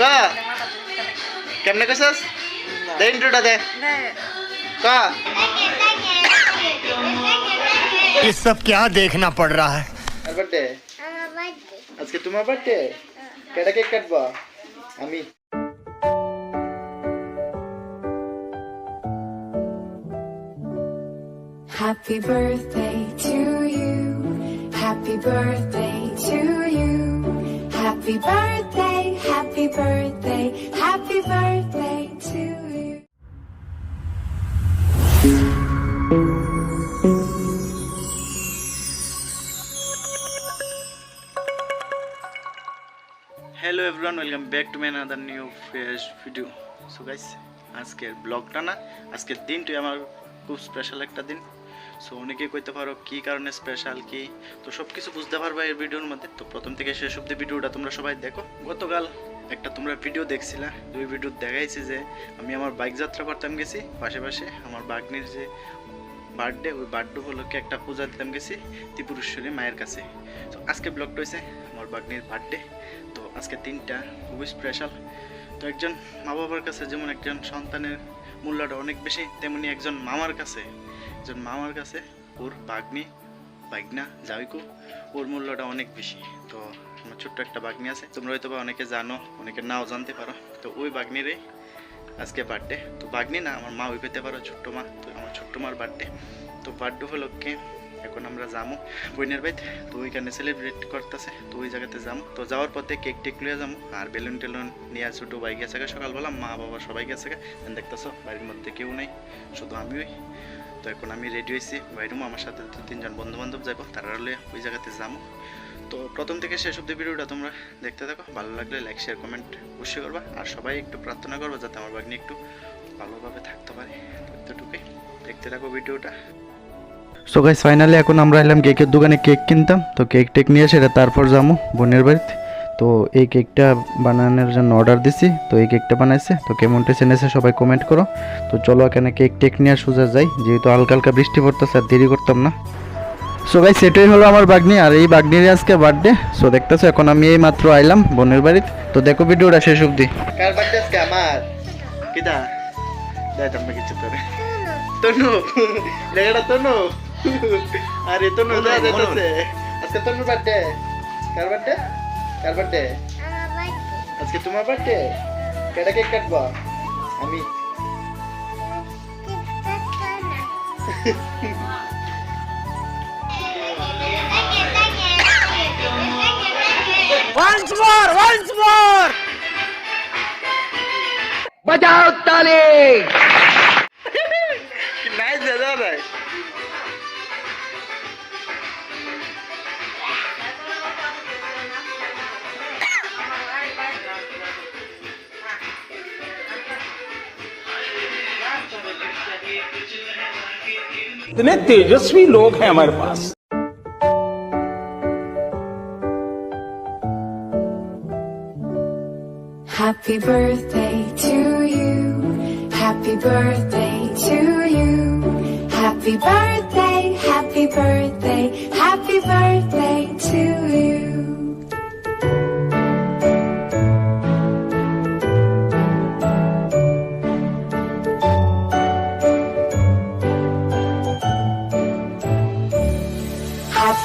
ক কেমনে কইছস দে ইন্ট্রোটা দে ক ये सब क्या देखना पड़ रहा है আর বার্থডে আজকে তোমার বার্থডে কেডা কেক কাটবা আমি Happy birthday to you. Happy birthday to you. Happy birthday, happy birthday, happy birthday to you. Hello everyone welcome back to my another new fresh video so guys আজকের ব্লগটা না আজকের দিনটাই আমার খুব স্পেশাল একটা দিন সো অনেকেই কইতে পারো, কি কারণে স্পেশাল কি? তো সব কিছু বুঝতে পারবে এই ভিডিওর মধ্যে। তো প্রথম থেকে শেষ অব্দি ভিডিওটা তোমরা সবাই দেখো। গতকাল একটা তোমরা ভিডিও দেখছিলা। দুই ভিডিও দেখাইছি যে, আমি আমার বাইক যাত্রা করতাম গেছি। পাশে আমার বাগনির যে বার্থডে ওই বার্থডে উপলক্ষে একটা পূজা দিতাম গেছি ত্রিপুরেশ্বরী মায়ের কাছে। তো আজকে ব্লগটা হয়েছে আমার বাগনির বার্থডে তো আজকে তিনটা খুবই স্পেশাল তো একজন মা বাবার কাছে যেমন একজন সন্তানের মূল্যটা অনেক বেশি, তেমনি একজন মামার কাছে একজন মামার কাছে, ওর বাগ্নি বাগনা জাবিকু, ওর মূল্যটা অনেক বেশি। তো আমার ছোট্ট একটা বাগ্নি আছে। তোমরা হয়তো অনেকে জানো, অনেকে নাও জানতে পারো। তো ওই বাগ্নিরই আজকে বার্থডে তো বাগ্নি না, আমার মা ওই পেতে পারো, ছোট্ট মা, তো আমার ছোট্ট মার বার্থডে তো বার্থডে উপলক্ষে এখন আমরা যাব বইনের বাইত তো ওইখানে সেলিব্রেট করতেছে, তো ওই জায়গাতে যাব তো যাওয়ার পথে কেক টেক লিয়ে যাব আর বেলুন টেলুন নিয়ে ছোটো বাইক গেছে সকালবেলা, মা বাবা সবাই গেছে দেখতেছো, বাড়ির মধ্যে কেউ নেই, শুধু আমিই তো এখন আমি রেডি হয়েছি বাইরেও আমার সাথে দু তিনজন বন্ধু বান্ধব যাব তারা ওই জায়গাতে যাব তো প্রথম থেকে শেষ অব্দি ভিডিওটা তোমরা দেখতে থাকো, ভালো লাগলে লাইক শেয়ার কমেন্ট অবশ্যই করবা। আর সবাই একটু প্রার্থনা করব যাতে আমার বাগনি একটু ভালোভাবে থাকতে পারে। এতটুকুই, দেখতে থাকো ভিডিওটা। সো গাইস ফাইনালি এখন আমরা এলাম কেকের দোকানে কেক কিনতাম। তো কেক টেক নিয়ে সেটা তারপর যাব বোনের বাড়িতে। তো এই কেকটা বানানোর জন্য অর্ডার দিছি। তো এই কেকটা বানাইছে। তো কেমন টেস্ট এনেছে সবাই কমেন্ট করো। তো চলো এখানে কেক টেক নিয়ে সোজা যাই। যেহেতু হালকা হালকা বৃষ্টি পড়তেছে, আর দেরি করতাম না। সো গাইস সেটাই হলো আমার বাগনি। আর এই বাগনির আজকে বার্থডে সো দেখতেছো, এখন আমি এই মাত্র আইলাম বোনের বাড়িতে। তো দেখো ভিডিওটা শেষ অবধি। কিছু আরে তনু দা দিতেছে আজকে তনুর বার্থডে কার বার্থডে কার বার্থডে আজকে তোমার বার্থডে কেডা কেক কাটবা আমি নাই इतने तेजस्वी लोग हैं हमारे पास Happy birthday to you. Happy birthday to you. Happy birthday, happy birthday, happy birthday.